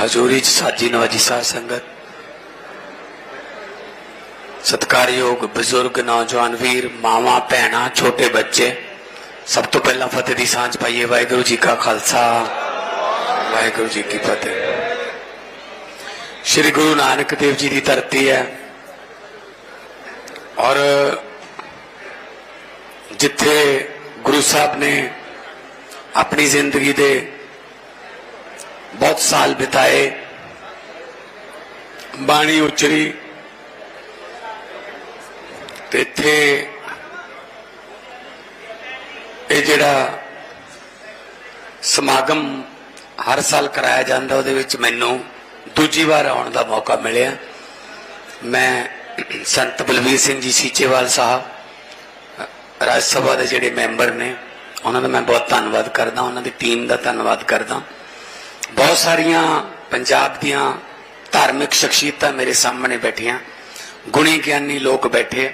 ਹਜ਼ੂਰੀ ਚ ਸਾਜੀ ਨਵਾਜੀ ਸਾਧ ਸੰਗਤ। ਸਤਕਾਰਯੋਗ ਬਜ਼ੁਰਗ, ਨੌਜਵਾਨ ਵੀਰ, ਮਾਵਾਂ, ਭੈਣਾਂ, ਛੋਟੇ ਬੱਚੇ, ਸਭ ਤੋਂ ਪਹਿਲਾਂ ਫਤਿਹ ਦੀ ਸਾਂਝ ਪਾਈਏ। ਵਾਹਿਗੁਰੂ ਜੀ ਕਾ ਖਾਲਸਾ, ਵਾਹਿਗੁਰੂ ਜੀ ਕੀ ਫਤਿਹ। ਸ੍ਰੀ ਗੁਰੂ ਨਾਨਕ ਦੇਵ ਜੀ ਦੀ ਧਰਤੀ ਹੈ ਔਰ ਜਿੱਥੇ ਗੁਰੂ ਸਾਹਿਬ ਨੇ ਆਪਣੀ ਜ਼ਿੰਦਗੀ ਦੇ ਬਹੁਤ ਸਾਲ ਬਿਤਾਏ। ਬਾਣੀ ਉਚਰੀ। ਤੇ ਇੱਥੇ ਇਹ ਜਿਹੜਾ ਸਮਾਗਮ ਹਰ ਸਾਲ ਕਰਾਇਆ ਜਾਂਦਾ, ਉਹਦੇ ਵਿੱਚ ਮੈਨੂੰ ਦੂਜੀ ਵਾਰ ਆਉਣ ਦਾ ਮੌਕਾ ਮਿਲਿਆ। ਮੈਂ ਸੰਤ ਬਲਵੀਰ ਸਿੰਘ ਜੀ ਸੀਚੇਵਾਲ ਸਾਹਿਬ, ਰਾਜ ਸਭਾ ਦੇ ਜਿਹੜੇ ਮੈਂਬਰ ਨੇ, ਉਹਨਾਂ ਦਾ ਮੈਂ ਬਹੁਤ ਧੰਨਵਾਦ ਕਰਦਾ, ਉਹਨਾਂ ਦੀ ਟੀਮ ਦਾ ਧੰਨਵਾਦ ਕਰਦਾ। ਬਹੁਤ ਸਾਰੀਆਂ ਪੰਜਾਬ ਦੀਆਂ ਧਾਰਮਿਕ ਸ਼ਖਸੀਅਤਾਂ ਮੇਰੇ ਸਾਹਮਣੇ ਬੈਠੀਆਂ ਗੁਣੀ ਗਿਆਨੀ ਲੋਕ ਬੈਠੇ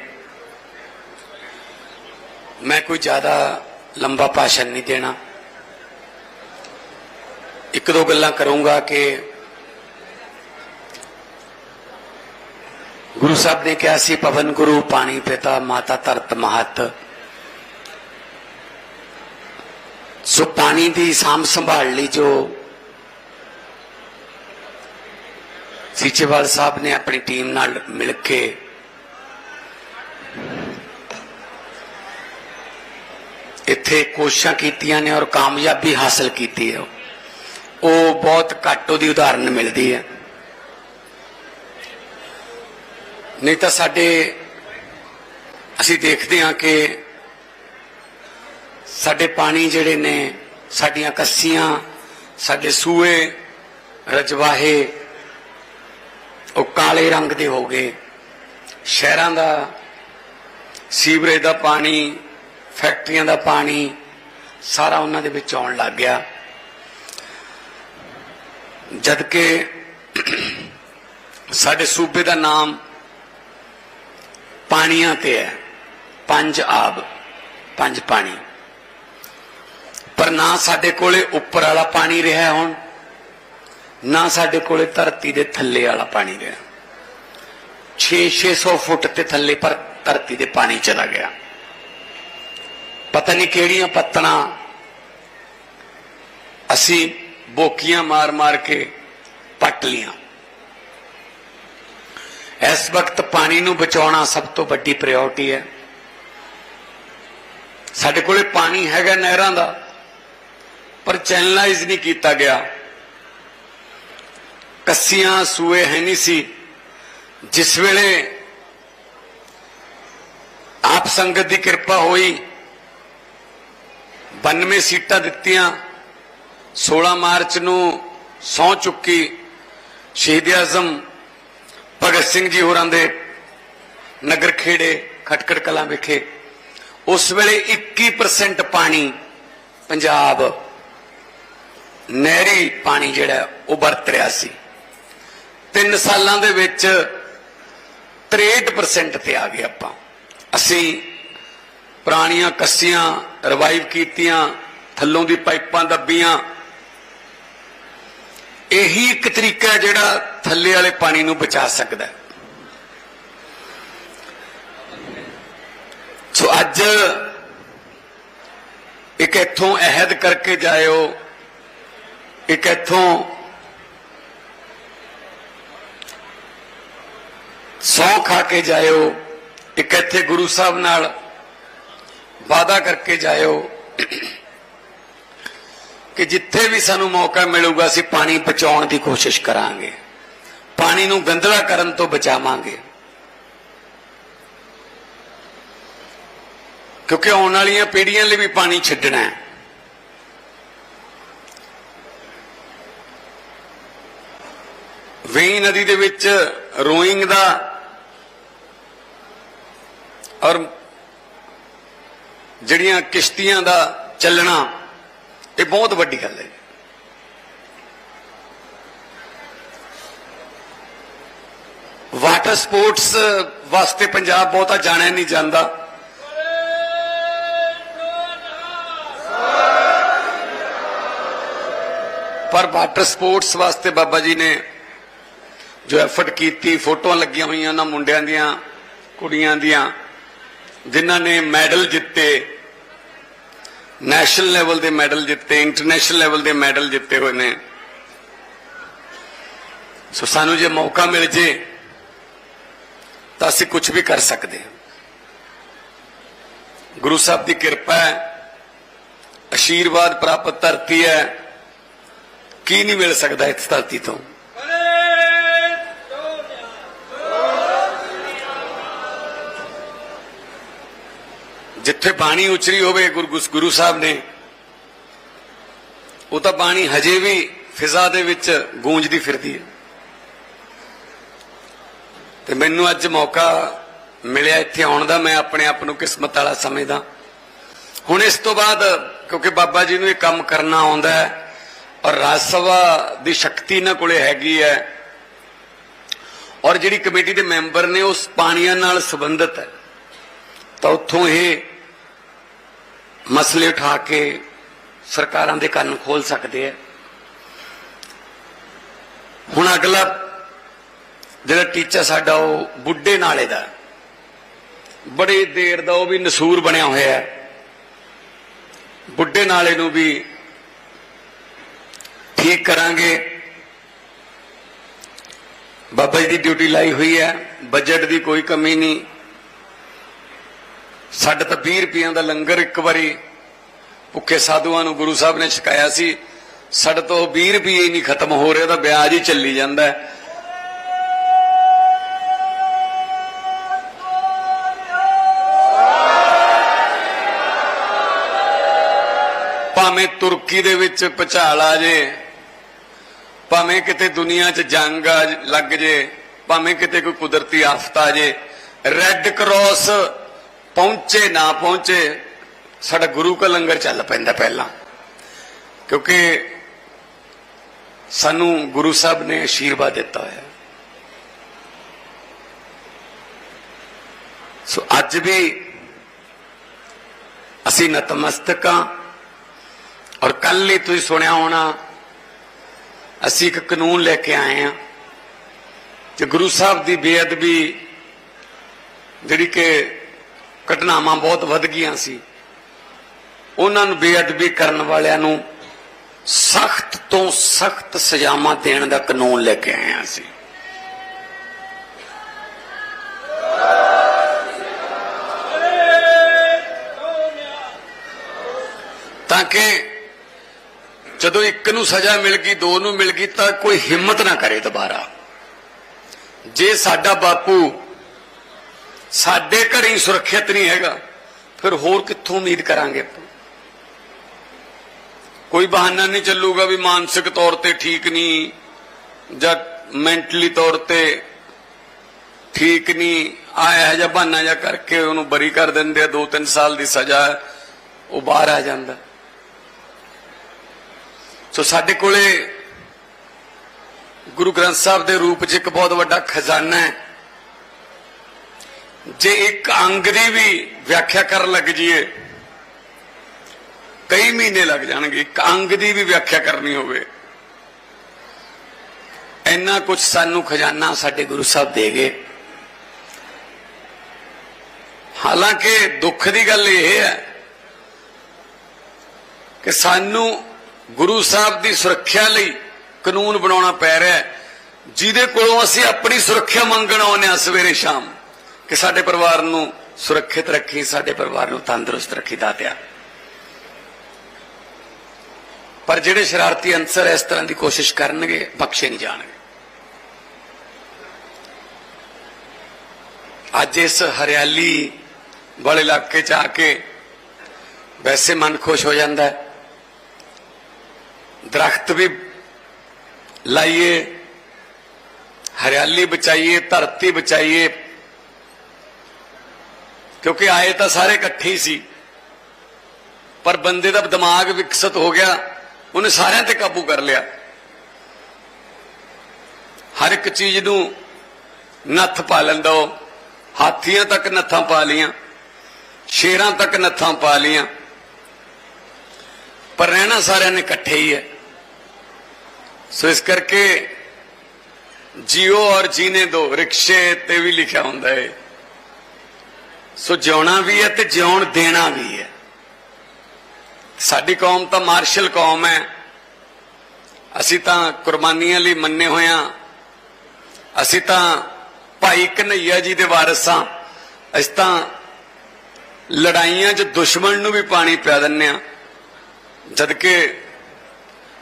ਮੈਂ ਕੋਈ ਜ਼ਿਆਦਾ ਲੰਬਾ ਭਾਸ਼ਣ ਨਹੀਂ ਦੇਣਾ ਇੱਕ ਦੋ ਗੱਲਾਂ ਕਰੂੰਗਾ ਕਿ ਗੁਰੂ ਸਾਹਿਬ ਨੇ ਕਿਹਾ ਸੀ ਪਵਨ ਗੁਰੂ ਪਾਣੀ ਪਿਤਾ ਮਾਤਾ ਧਰਤ ਮਹਤ ਸੋ ਪਾਣੀ ਦੀ ਸਾਂਭ ਸੰਭਾਲ ਲਈ ਜੋ ਸੀਚੇਵਾਲ ਸਾਹਿਬ ਨੇ ਆਪਣੀ ਟੀਮ ਨਾਲ ਮਿਲ ਕੇ ਇੱਥੇ ਕੋਸ਼ਿਸ਼ਾਂ ਕੀਤੀਆਂ ਨੇ ਔਰ ਕਾਮਯਾਬੀ ਹਾਸਲ ਕੀਤੀ ਹੈ। ਉਹ ਬਹੁਤ ਘੱਟ ਉਹਦੀ ਉਦਾਹਰਨ ਮਿਲਦੀ ਹੈ। ਨਹੀਂ ਤਾਂ ਸਾਡੇ ਅਸੀਂ ਦੇਖਦੇ ਹਾਂ ਕਿ ਸਾਡੇ ਪਾਣੀ ਜਿਹੜੇ ਨੇ, ਸਾਡੀਆਂ ਕੱਸੀਆਂ, ਸਾਡੇ ਸੂਏ, ਰਜਵਾਹੇ ਉਹ ਕਾਲੇ ਰੰਗ ਦੇ ਹੋ ਗਏ। ਸ਼ਹਿਰਾਂ ਦਾ, ਸੀਵਰੇਜ ਦਾ ਪਾਣੀ, ਫੈਕਟਰੀਆਂ ਦਾ ਪਾਣੀ, ਸਾਰਾ ਉਹਨਾਂ ਦੇ ਵਿੱਚ ਆਉਣ ਲੱਗ ਗਿਆ। ਜਦ ਕਿ ਸਾਡੇ ਸੂਬੇ ਦਾ ਨਾਮ ਪਾਣੀਆਂ ਤੇ ਹੈ। ਪੰਜ ਆਬ, ਪੰਜ ਪਾਣੀ। ਪਰ ਨਾ ਸਾਡੇ ਕੋਲੇ ਉੱਪਰ ਵਾਲਾ ਪਾਣੀ ਰਿਹਾ ਹੁਣ। ਨਾ ਸਾਡੇ ਕੋਲੇ ਧਰਤੀ ਦੇ ਥੱਲੇ ਵਾਲਾ ਪਾਣੀ ਰਿਹਾ। 6-600 ਫੁੱਟ ਤੇ ਥੱਲੇ ਪਰ ਧਰਤੀ ਦੇ ਪਾਣੀ ਚਲਾ ਗਿਆ। ਪਤਾ ਨਹੀਂ ਕਿਹੜੀਆਂ ਪੱਤਣਾ ਅਸੀਂ ਬੋਕੀਆਂ ਮਾਰ-ਮਾਰ ਕੇ ਪੱਟ ਲੀਆਂ। ਇਸ ਵਕਤ ਪਾਣੀ ਨੂੰ ਬਚਾਉਣਾ ਸਭ ਤੋਂ ਵੱਡੀ ਪ੍ਰਾਇੋਰਟੀ ਹੈ। ਸਾਡੇ ਕੋਲੇ ਪਾਣੀ ਹੈਗਾ ਨਹਿਰਾਂ ਦਾ, ਪਰ ਚੈਨਲਾਈਜ਼ ਨਹੀਂ ਕੀਤਾ ਗਿਆ। ਕੱਸੀਆਂ ਸੂਏ ਹੈ ਨਹੀਂ ਸੀ। ਜਿਸ ਵੇਲੇ ਆਪ ਸੰਗਤ ਦੀ ਕਿਰਪਾ ਹੋਈ 92 ਸੀਟਾਂ ਦਿੱਤੀਆਂ 16 ਮਾਰਚ ਨੂੰ ਸੌ ਚੁੱਕੀ ਸ਼ਹੀਦ ਆਜ਼ਮ ਭਗਤ ਸਿੰਘ ਜੀ ਹੋਰਾਂ ਦੇ ਨਗਰ ਖੇੜੇ ਖਟਕੜ ਕਲਾਂ ਵਿਖੇ। ਉਸ ਵੇਲੇ 21% ਪਾਣੀ ਪੰਜਾਬ ਨਹਿਰੀ ਪਾਣੀ ਜਿਹੜਾ ਉਹ ਵਰਤ ਰਿਹਾ ਸੀ। ਤਿੰਨ ਸਾਲਾਂ ਦੇ ਵਿੱਚ 63% ਤੇ ਆ ਗਏ ਆਪਾਂ। ਅਸੀਂ ਪੁਰਾਣੀਆਂ ਕੱਸੀਆਂ ਰਿਵਾਈਵ ਕੀਤੀਆਂ, ਥੱਲੋਂ ਦੀ ਪਾਈਪਾਂ ਦੱਬੀਆਂ। ਇਹੀ ਇੱਕ ਤਰੀਕਾ ਹੈ ਜਿਹੜਾ ਥੱਲੇ ਵਾਲੇ ਪਾਣੀ ਨੂੰ ਬਚਾ ਸਕਦਾ ਹੈ। ਸੋ ਅੱਜ ਇੱਕ ਇੱਥੋਂ ਅਹਿਦ ਕਰਕੇ ਜਾਇਓ, ਇੱਕ ਇੱਥੋਂ ਸੌ ਖਾ ਕੇ ਜਾਇਓ, ਇੱਕ ਇੱਥੇ ਗੁਰੂ ਸਾਹਿਬ ਨਾਲ ਵਾਦਾ ਕਰਕੇ ਜਾਇਓ ਕਿ ਜਿੱਥੇ ਵੀ ਸਾਨੂੰ ਮੌਕਾ ਮਿਲੂਗਾ, ਅਸੀਂ ਪਾਣੀ ਬਚਾਉਣ ਦੀ ਕੋਸ਼ਿਸ਼ ਕਰਾਂਗੇ। ਪਾਣੀ ਨੂੰ ਗੰਦਲਾ ਕਰਨ ਤੋਂ ਬਚਾਵਾਂਗੇ। ਕਿਉਂਕਿ ਆਉਣ ਵਾਲੀਆਂ ਪੀੜ੍ਹੀਆਂ ਲਈ ਵੀ ਪਾਣੀ ਛੱਡਣਾ ਹੈ। ਵੇਈ ਨਦੀ ਦੇ ਵਿੱਚ ਰੋਇੰਗ ਦਾ ਔਰ ਜਿਹੜੀਆਂ ਕਿਸ਼ਤੀਆਂ ਦਾ ਚੱਲਣਾ, ਇਹ ਬਹੁਤ ਵੱਡੀ ਗੱਲ ਹੈ। ਵਾਟਰ ਸਪੋਰਟਸ ਵਾਸਤੇ ਪੰਜਾਬ ਬਹੁਤਾ ਜਾਣਿਆ ਨਹੀਂ ਜਾਂਦਾ। ਪਰ ਵਾਟਰ ਸਪੋਰਟਸ ਵਾਸਤੇ ਬਾਬਾ ਜੀ ਨੇ ਜੋ ਐਫਰਟ ਕੀਤੀ, ਫੋਟੋਆਂ ਲੱਗੀਆਂ ਹੋਈਆਂ ਉਹਨਾਂ ਮੁੰਡਿਆਂ ਦੀਆਂ, ਕੁੜੀਆਂ ਦੀਆਂ ਜਿਨ੍ਹਾਂ ਨੇ ਮੈਡਲ ਜਿੱਤੇ ਨੈਸ਼ਨਲ ਲੈਵਲ ਦੇ ਮੈਡਲ ਜਿੱਤੇ ਇੰਟਰਨੈਸ਼ਨਲ ਲੈਵਲ ਦੇ ਮੈਡਲ ਜਿੱਤੇ ਹੋਏ ਨੇ। ਸੋ ਸਾਨੂੰ ਜੇ ਮੌਕਾ ਮਿਲ ਜੇ, ਤਾਂ ਅਸੀਂ ਕੁਝ ਵੀ ਕਰ ਸਕਦੇ ਹਾਂ। ਗੁਰੂ ਸਾਹਿਬ ਦੀ ਕਿਰਪਾ ਹੈ ਆਸ਼ੀਰਵਾਦ ਪ੍ਰਾਪਤ ਧਰਤੀ ਹੈ, ਕੀ ਨਹੀਂ ਮਿਲ ਸਕਦਾ ਇਸ ਧਰਤੀ ਤੋਂ? ਜਿੱਥੇ ਬਾਣੀ ਉਚਰੀ ਹੋਵੇ, ਗੁਰੂ ਗੁਰੂ ਸਾਹਿਬ ਨੇ, ਉਹ ਤਾਂ ਬਾਣੀ ਹਜੇ ਵੀ ਫਿਜ਼ਾ ਦੇ ਵਿੱਚ ਗੂੰਜਦੀ ਫਿਰਦੀ ਹੈ। ਤੇ ਮੈਨੂੰ ਅੱਜ ਮੌਕਾ ਮਿਲਿਆ ਇੱਥੇ ਆਉਣ ਦਾ, ਮੈਂ ਆਪਣੇ ਆਪ ਨੂੰ ਕਿਸਮਤ ਵਾਲਾ ਸਮਝਦਾ। ਹੁਣ ਇਸ ਤੋਂ ਬਾਅਦ, ਕਿਉਂਕਿ ਬਾਬਾ ਜੀ ਨੂੰ ਇਹ ਕੰਮ ਕਰਨਾ ਆਉਂਦਾ ਹੈ, ਔਰ ਰਾਜ ਸਭਾ ਦੀ ਸ਼ਕਤੀ ਇਹਨਾਂ ਕੋਲੇ ਹੈਗੀ ਹੈ, ਔਰ ਜਿਹੜੀ ਕਮੇਟੀ ਦੇ ਮੈਂਬਰ ਨੇ ਉਸ ਪਾਣੀਆਂ ਨਾਲ ਸੰਬੰਧਿਤ ਹੈ। ਤਾਂ ਉੱਥੋਂ ਇਹ ਮਸਲੇ ਉਠਾ ਕੇ ਸਰਕਾਰਾਂ ਦੇ ਕੰਨ ਖੋਲ ਸਕਦੇ ਆ। ਹੁਣ ਅਗਲਾ ਜਿਹੜਾ ਟੀਚਾ ਸਾਡਾ ਉਹ ਬੁੱਢੇ ਨਾਲੇ ਦਾ, ਬੜੀ ਦੇਰ ਦਾ ਉਹ ਵੀ ਨਸੂਰ ਬਣਿਆ ਹੋਇਆ ਹੈ। ਬੁੱਢੇ ਨਾਲੇ ਨੂੰ ਵੀ ਠੀਕ ਕਰਾਂਗੇ। ਬਾਬਾ ਜੀ ਦੀ ਡਿਊਟੀ ਲਾਈ ਹੋਈ ਹੈ ਬਜਟ ਦੀ ਕੋਈ ਕਮੀ ਨਹੀਂ। ਸਾਡੇ ਤਾਂ 20 ਰੁਪਈਆਂ ਦਾ ਲੰਗਰ ਇੱਕ ਵਾਰੀ ਭੁੱਖੇ ਸਾਧੂਆਂ ਨੂੰ ਗੁਰੂ ਸਾਹਿਬ ਨੇ ਛਕਾਇਆ ਸੀ। ਸਾਡੇ ਤੋਂ 20 ਰੁਪਏ ਹੀ ਨਹੀਂ ਖਤਮ ਹੋ ਰਿਹਾ ਤਾਂ ਵਿਆਜ ਹੀ ਚੱਲੀ ਜਾਂਦਾ ਹੈ। ਭਾਵੇਂ ਤੁਰਕੀ ਦੇ ਵਿੱਚ ਭਚਾਲ ਆ ਜੇ, ਭਾਵੇਂ ਕਿਤੇ ਦੁਨੀਆ 'ਚ ਜੰਗ ਆ ਲੱਗ ਜੇ, ਭਾਵੇਂ ਕਿਤੇ ਕੋਈ ਕੁਦਰਤੀ ਆਫਤ ਆ ਜੇ ਰੈੱਡ ਕਰਾਸ ਪਹੁੰਚੇ, ਨਾ ਪਹੁੰਚੇ, ਸਾਡਾ ਗੁਰੂ ਕਾ ਲੰਗਰ ਚੱਲ ਪੈਂਦਾ ਪਹਿਲਾਂ। ਕਿਉਂਕਿ ਸਾਨੂੰ ਗੁਰੂ ਸਾਹਿਬ ਨੇ ਆਸ਼ੀਰਵਾਦ ਦਿੱਤਾ ਹੋਇਆ। ਸੋ ਅੱਜ ਵੀ ਅਸੀਂ ਨਤਮਸਤਕ ਹਾਂ ਔਰ ਕੱਲ ਹੀ ਤੁਸੀਂ ਸੁਣਿਆ ਹੋਣਾ, ਅਸੀਂ ਇੱਕ ਕਾਨੂੰਨ ਲੈ ਕੇ ਆਏ ਹਾਂ ਕਿ ਗੁਰੂ ਸਾਹਿਬ ਦੀ ਬੇਅਦਬੀ ਜਿਹੜੀ ਕਿ ਘਟਨਾਵਾਂ ਬਹੁਤ ਵੱਧ ਗਈਆਂ ਸੀ। ਉਹਨਾਂ ਨੂੰ ਬੇਅਦਬੀ ਕਰਨ ਵਾਲਿਆਂ ਨੂੰ ਸਖਤ ਤੋਂ ਸਖਤ ਸਜ਼ਾਵਾਂ ਦੇਣ ਦਾ ਕਾਨੂੰਨ ਲੈ ਕੇ ਆਏ ਹਾਂ ਅਸੀਂ ਤਾਂ ਕਿ ਜਦੋਂ ਇੱਕ ਨੂੰ ਸਜ਼ਾ ਮਿਲ ਗਈ, ਦੋ ਨੂੰ ਮਿਲ ਗਈ, ਤਾਂ ਕੋਈ ਹਿੰਮਤ ਨਾ ਕਰੇ ਦੁਬਾਰਾ। ਜੇ ਸਾਡਾ ਬਾਪੂ ਸਾਡੇ ਘਰ ਹੀ ਸੁਰੱਖਿਅਤ ਨਹੀਂ ਹੈਗਾ। ਫਿਰ ਹੋਰ ਕਿੱਥੋਂ ਉਮੀਦ ਕਰਾਂਗੇ ਆਪਾਂ? ਕੋਈ ਬਹਾਨਾ ਨਹੀਂ ਚੱਲੂਗਾ ਵੀ ਮਾਨਸਿਕ ਤੌਰ ਤੇ ਠੀਕ ਨਹੀਂ, ਜਾਂ ਮੈਂਟਲੀ ਤੌਰ ਤੇ ਠੀਕ ਨਹੀਂ। ਆਇਆ ਜਾਂ ਬਹਾਨਾ ਜਾਂ ਕਰਕੇ ਉਹਨੂੰ ਬਰੀ ਕਰ ਦਿੰਦੇ ਆ 2-3 ਸਾਲ ਦੀ ਸਜ਼ਾ, ਉਹ ਬਾਹਰ ਆ ਜਾਂਦਾ। ਸੋ ਸਾਡੇ ਕੋਲੇ ਗੁਰੂ ਗ੍ਰੰਥ ਸਾਹਿਬ ਦੇ ਰੂਪ 'ਚ ਇੱਕ ਬਹੁਤ ਵੱਡਾ ਖਜ਼ਾਨਾ ਹੈ। ਜੇ ਇੱਕ ਅੰਗ ਦੀ ਵੀ ਵਿਆਖਿਆ ਕਰਨ ਲੱਗ ਜਾਈਏ, ਕਈ ਮਹੀਨੇ ਲੱਗ ਜਾਣਗੇ, ਇੱਕ ਅੰਗ ਦੀ ਵੀ ਵਿਆਖਿਆ ਕਰਨੀ ਹੋਵੇ। ਇੰਨਾ ਕੁਝ ਸਾਨੂੰ ਖਜ਼ਾਨਾ ਸਾਡੇ ਗੁਰੂ ਸਾਹਿਬ ਦੇ ਗਏ। ਹਾਲਾਂਕਿ ਦੁੱਖ ਦੀ ਗੱਲ ਇਹ ਹੈ ਕਿ ਸਾਨੂੰ ਗੁਰੂ ਸਾਹਿਬ ਦੀ ਸੁਰੱਖਿਆ ਲਈ ਕਾਨੂੰਨ ਬਣਾਉਣਾ ਪੈ ਰਿਹਾ ਹੈ, ਜਿਹਦੇ ਕੋਲੋਂ ਅਸੀਂ ਆਪਣੀ ਸੁਰੱਖਿਆ ਮੰਗਣ ਆਉਂਦੇ ਹਾਂ ਸਵੇਰੇ ਸ਼ਾਮ। ਕਿ ਸਾਡੇ ਪਰਿਵਾਰ ਨੂੰ ਸੁਰੱਖਿਅਤ ਰੱਖੀ, ਸਾਡੇ ਪਰਿਵਾਰ ਨੂੰ ਤੰਦਰੁਸਤ ਰੱਖੀ ਦਾਤਿਆ। ਪਰ ਜਿਹੜੇ ਸ਼ਰਾਰਤੀ ਅੰਸਰ ਇਸ ਤਰ੍ਹਾਂ ਦੀ ਕੋਸ਼ਿਸ਼ ਕਰਨਗੇ, ਬਖਸ਼ੇ ਨਹੀਂ ਜਾਣਗੇ। ਅੱਜ ਇਸ ਹਰਿਆਲੀ ਵਾਲੇ ਇਲਾਕੇ ਚ ਆ ਕੇ ਵੈਸੇ ਮਨ ਖੁਸ਼ ਹੋ ਜਾਂਦਾ ਹੈ। ਦਰਖਤ ਵੀ ਲਾਈਏ, ਹਰਿਆਲੀ ਬਚਾਈਏ, ਧਰਤੀ ਬਚਾਈਏ ਕਿਉਂਕਿ ਆਏ ਤਾਂ ਸਾਰੇ ਇਕੱਠੇ ਹੀ ਸੀ। ਪਰ ਬੰਦੇ ਦਾ ਦਿਮਾਗ ਵਿਕਸਿਤ ਹੋ ਗਿਆ, ਉਹਨੇ ਸਾਰਿਆਂ ਤੇ ਕਾਬੂ ਕਰ ਲਿਆ। ਹਰ ਇੱਕ ਚੀਜ਼ ਨੂੰ ਨੱਥ ਪਾ ਲੈਂਦਾ ਉਹ। ਹਾਥੀਆਂ ਤੱਕ ਨੱਥਾਂ ਪਾ ਲੀਆਂ ਸ਼ੇਰਾਂ ਤੱਕ ਨੱਥਾਂ ਪਾ ਲੀਆਂ ਪਰ ਰਹਿਣਾ ਸਾਰਿਆਂ ਨੇ ਇਕੱਠੇ ਹੀ ਹੈ। ਸੋ ਇਸ ਕਰਕੇ ਜੀਓ ਔਰ ਜੀਨੇ ਦੋ, ਰਿਕਸ਼ੇ ਤੇ ਵੀ ਲਿਖਿਆ ਹੁੰਦਾ ਹੈ। ਸੋ ਜਿਉਣਾ ਵੀ ਹੈ ਤੇ ਜਿਉਣ ਦੇਣਾ ਵੀ ਹੈ। ਸਾਡੀ ਕੌਮ ਤਾਂ ਮਾਰਸ਼ਲ ਕੌਮ ਹੈ। ਅਸੀਂ ਤਾਂ ਕੁਰਬਾਨੀਆਂ ਲਈ ਮੰਨੇ ਹੋਇਆ ਅਸੀਂ ਤਾਂ ਭਾਈ ਕਨਈਆ ਜੀ ਦੇ ਵਾਰਿਸ ਹਾਂ। ਅਸੀਂ ਤਾਂ ਲੜਾਈਆਂ 'ਚ ਦੁਸ਼ਮਣ ਨੂੰ ਵੀ ਪਾਣੀ ਪਿਆ ਦਿੰਨੇ ਆ ਜਦ ਕਿ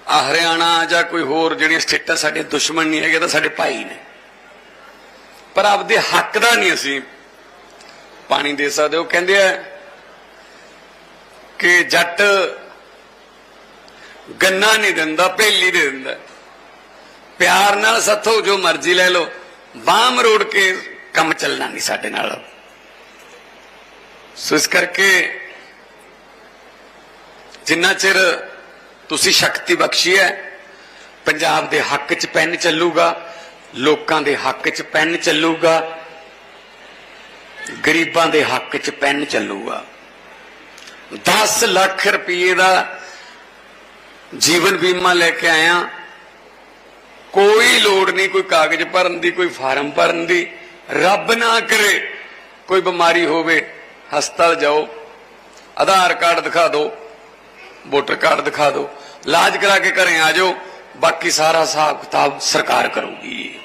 ਆ ਹਰਿਆਣਾ ਜਾਂ ਕੋਈ ਹੋਰ ਜਿਹੜੀਆਂ ਸਟੇਟਾਂ ਸਾਡੇ ਦੁਸ਼ਮਣ ਨਹੀਂ ਹੈਗੇ ਤਾਂ ਸਾਡੇ ਭਾਈ ਨੇ। ਪਰ ਆਪਦੇ ਹੱਕ ਦਾ ਨਹੀਂ ਅਸੀਂ ਪਾਣੀ ਦੇ ਸਕਦੇ ਹੋ। ਕਹਿੰਦੇ ਆ ਕਿ ਜੱਟ ਗੰਨਾ ਨਹੀਂ ਦਿੰਦਾ, ਭੇਲੀ ਦੇ ਦਿੰਦਾ। ਪਿਆਰ ਨਾਲ ਸੱਥੋ, ਜੋ ਮਰਜ਼ੀ ਲੈ ਲਓ। ਬਾਹ ਮਰੋੜ ਕੇ ਕੰਮ ਚੱਲਣਾ ਨਹੀਂ ਸਾਡੇ ਨਾਲ। ਸੋ ਇਸ ਕਰਕੇ ਜਿੰਨਾ ਚਿਰ ਤੁਸੀਂ ਸ਼ਕਤੀ ਬਖਸ਼ੀ ਹੈ, ਪੰਜਾਬ ਦੇ ਹੱਕ 'ਚ ਪੈਨ ਚੱਲੂਗਾ, ਲੋਕਾਂ ਦੇ ਹੱਕ 'ਚ ਪੈਨ ਚੱਲੂਗਾ ਗਰੀਬਾਂ ਦੇ ਹੱਕ 'ਚ ਪੈਨ ਚੱਲੂਗਾ। 10 ਲੱਖ ਰੁਪਏ ਦਾ ਜੀਵਨ ਬੀਮਾ ਲੈ ਕੇ ਆਇਆ। ਕੋਈ ਲੋੜ ਨਹੀਂ ਕੋਈ ਕਾਗਜ਼ ਭਰਨ ਦੀ, ਕੋਈ ਫਾਰਮ ਭਰਨ ਦੀ। ਰੱਬ ਨਾ ਕਰੇ ਕੋਈ ਬਿਮਾਰੀ ਹੋਵੇ, ਹਸਪਤਾਲ ਜਾਓ, ਆਧਾਰ ਕਾਰਡ ਦਿਖਾ ਦਿਓ, ਵੋਟਰ ਕਾਰਡ ਦਿਖਾ ਦਿਓ, ਇਲਾਜ ਕਰਾ ਕੇ ਘਰੇ ਆ ਜਾਓ, ਬਾਕੀ ਸਾਰਾ ਹਿਸਾਬ ਕਿਤਾਬ ਸਰਕਾਰ ਕਰੂਗੀ।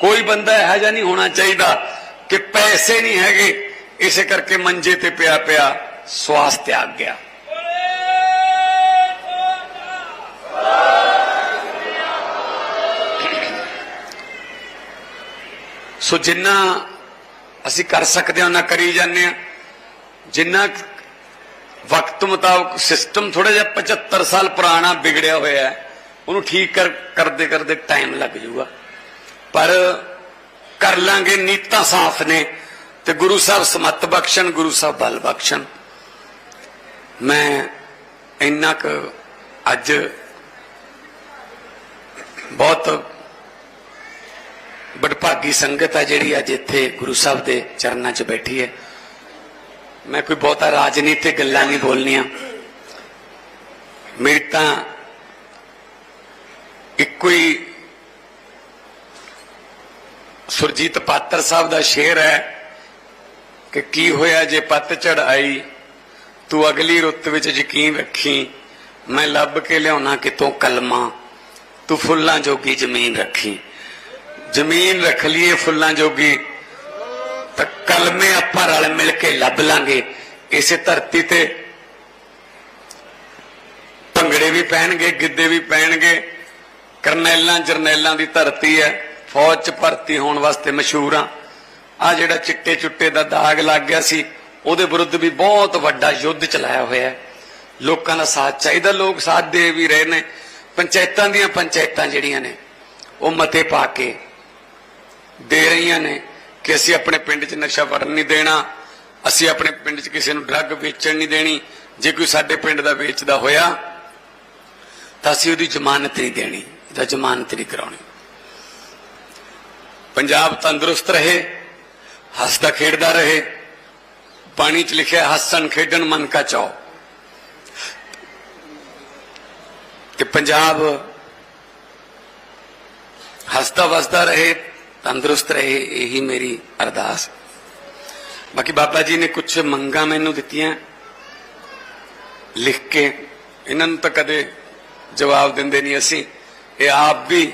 ਕੋਈ ਬੰਦਾ ਇਹੋ ਜਿਹਾ ਨਹੀਂ ਹੋਣਾ ਚਾਹੀਦਾ ਕਿ ਪੈਸੇ ਨਹੀਂ ਹੈਗੇ, ਇਸੇ ਕਰਕੇ ਮੰਜੇ ਤੇ ਪਿਆ ਪਿਆ ਸਵਾਸ ਤਿਆਗ ਗਿਆ। ਸੋ ਜਿੰਨਾ ਅਸੀਂ ਕਰ ਸਕਦੇ ਹਾਂ, ਉਹਨਾਂ ਕਰੀ ਜਾਂਦੇ ਆ ਜਿੰਨਾ ਵਕਤ ਮੁਤਾਬਕ ਸਿਸਟਮ ਥੋੜਾ ਜਿਹਾ 75 ਸਾਲ ਪੁਰਾਣਾ ਵਿਗੜਿਆ ਹੋਇਆ ਹੈ, ਉਹਨੂੰ ਠੀਕ ਕਰ, ਕਰਦੇ ਕਰਦੇ ਟਾਈਮ ਲੱਗ ਜਾਊਗਾ। ਪਰ ਕਰ ਲਾਂਗੇ, ਨੀਤਾਂ ਸਾਫ਼ ਨੇ। ਤੇ ਗੁਰੂ ਸਾਹਿਬ ਸਮਤ ਬਖਸ਼ਣ, ਗੁਰੂ ਸਾਹਿਬ ਬਲ ਬਖਸ਼ਣ। ਮੈਂ ਇੰਨਾ ਕੁ ਅੱਜ ਬਹੁਤ ਬੜਭਾਗੀ ਸੰਗਤ ਹੈ ਜਿਹੜੀ ਅੱਜ ਇੱਥੇ ਗੁਰੂ ਸਾਹਿਬ ਦੇ ਚਰਨਾਂ 'ਚ ਬੈਠੀ ਹੈ। ਮੈਂ ਕੋਈ ਬਹੁਤਾ ਰਾਜਨੀਤਿਕ ਗੱਲਾਂ ਨਹੀਂ ਬੋਲਣੀਆਂ। ਮੇਰੀ ਤਾਂ ਇੱਕੋ ਹੀ ਸੁਰਜੀਤ ਪਾਤਰ ਸਾਹਿਬ ਦਾ ਸ਼ੇਰ ਹੈ ਕਿ ਕੀ ਹੋਇਆ ਜੇ ਪੱਤਝੜ ਆਈ, ਤੂੰ ਅਗਲੀ ਰੁੱਤ ਵਿੱਚ ਯਕੀਨ ਰੱਖੀ, ਮੈਂ ਲੱਭ ਕੇ ਲਿਆਉਣਾ ਕਿਤੋਂ ਕਲਮਾ, ਤੂੰ ਫੁੱਲਾਂ ਜੋਗੀ ਜ਼ਮੀਨ ਰੱਖੀ। ਜ਼ਮੀਨ ਰੱਖ ਲਈਏ ਫੁੱਲਾਂ ਜੋਗੀ, ਤਾਂ ਕਲਮੇ ਆਪਾਂ ਰਲ ਮਿਲ ਕੇ ਲੱਭ ਲਾਂਗੇ। ਇਸੇ ਧਰਤੀ ਤੇ ਭੰਗੜੇ ਵੀ ਪੈਣਗੇ ਗਿੱਧੇ ਵੀ ਪੈਣਗੇ ਕਰਨੈਲਾਂ ਜਰਨੈਲਾਂ ਦੀ ਧਰਤੀ ਹੈ। ਫੌਜ 'ਚ ਭਰਤੀ ਹੋਣ ਵਾਸਤੇ ਮਸ਼ਹੂਰ ਆ। ਆ ਜਿਹੜਾ ਚਿੱਟੇ ਚੁੱਟੇ ਦਾ ਦਾਗ ਲੱਗ ਗਿਆ ਸੀ, ਉਹਦੇ ਵਿਰੁੱਧ ਵੀ ਬਹੁਤ ਵੱਡਾ ਯੁੱਧ ਚਲਾਇਆ ਹੋਇਆ ਲੋਕਾਂ ਦਾ ਸਾਥ ਚਾਹੀਦਾ, ਲੋਕ ਸਾਥ ਦੇ ਵੀ ਰਹੇ ਨੇ। ਪੰਚਾਇਤਾਂ ਦੀਆਂ ਪੰਚਾਇਤਾਂ ਜਿਹੜੀਆਂ ਨੇ, ਉਹ ਮਤੇ ਪਾ ਕੇ ਦੇ ਰਹੀਆਂ ਨੇ ਕਿ ਅਸੀਂ ਆਪਣੇ ਪਿੰਡ 'ਚ ਨਸ਼ਾ ਵੜਨ ਨਹੀਂ ਦੇਣਾ, ਅਸੀਂ ਆਪਣੇ ਪਿੰਡ 'ਚ ਕਿਸੇ ਨੂੰ ਡਰੱਗ ਵੇਚਣ ਨਹੀਂ ਦੇਣੀ। ਜੇ ਕੋਈ ਸਾਡੇ ਪਿੰਡ ਦਾ ਵੇਚਦਾ ਹੋਇਆ, ਤਾਂ ਅਸੀਂ ਉਹਦੀ ਜ਼ਮਾਨਤ ਨਹੀਂ ਦੇਣੀ, ਇਹਦਾ ਜ਼ਮਾਨਤ ਨਹੀਂ ਕਰਾਉਣੀ। ਪੰਜਾਬ ਤੰਦਰੁਸਤ ਰਹੇ, ਹੱਸਦਾ ਖੇਡਦਾ ਰਹੇ। ਪਾਣੀ 'ਚ ਲਿਖਿਆ, ਹੱਸਣ ਖੇਡਣ ਮਨ ਕਾ ਚਾਓ ਕਿ ਪੰਜਾਬ ਹੱਸਦਾ ਵਸਦਾ ਰਹੇ, ਤੰਦਰੁਸਤ ਰਹੇ, ਇਹੀ ਮੇਰੀ ਅਰਦਾਸ। ਬਾਕੀ ਬਾਬਾ ਜੀ ਨੇ ਕੁਝ ਮੰਗਾਂ ਮੈਨੂੰ ਦਿੱਤੀਆਂ, ਲਿਖ ਕੇ। ਇਹਨਾਂ ਨੂੰ ਤਾਂ ਕਦੇ ਜਵਾਬ ਦਿੰਦੇ ਨਹੀਂ ਅਸੀਂ। ਇਹ ਆਪ ਵੀ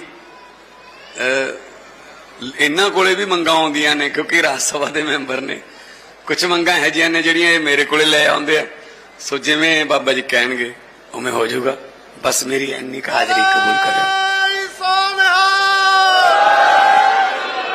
ਇਹਨਾਂ ਕੋਲੇ ਵੀ ਮੰਗਾਂ ਆਉਂਦੀਆਂ ਨੇ, ਕਿਉਂਕਿ ਰਾਜ ਸਭਾ ਦੇ ਮੈਂਬਰ ਨੇ। ਕੁਝ ਮੰਗਾਂ ਹੈ ਜਿਹੀਆਂ ਨੇ ਜਿਹੜੀਆਂ ਇਹ ਮੇਰੇ ਕੋਲੇ ਲੈ ਆਉਂਦੇ ਆ। ਸੋ ਜਿਵੇਂ ਬਾਬਾ ਜੀ ਕਹਿਣਗੇ, ਉਵੇਂ ਹੋ ਜਾਊਗਾ। ਬਸ ਮੇਰੀ ਇੰਨੀ ਕੁ ਹਾਜ਼ਰੀ ਕਬੂਲ ਕਰਿਓ।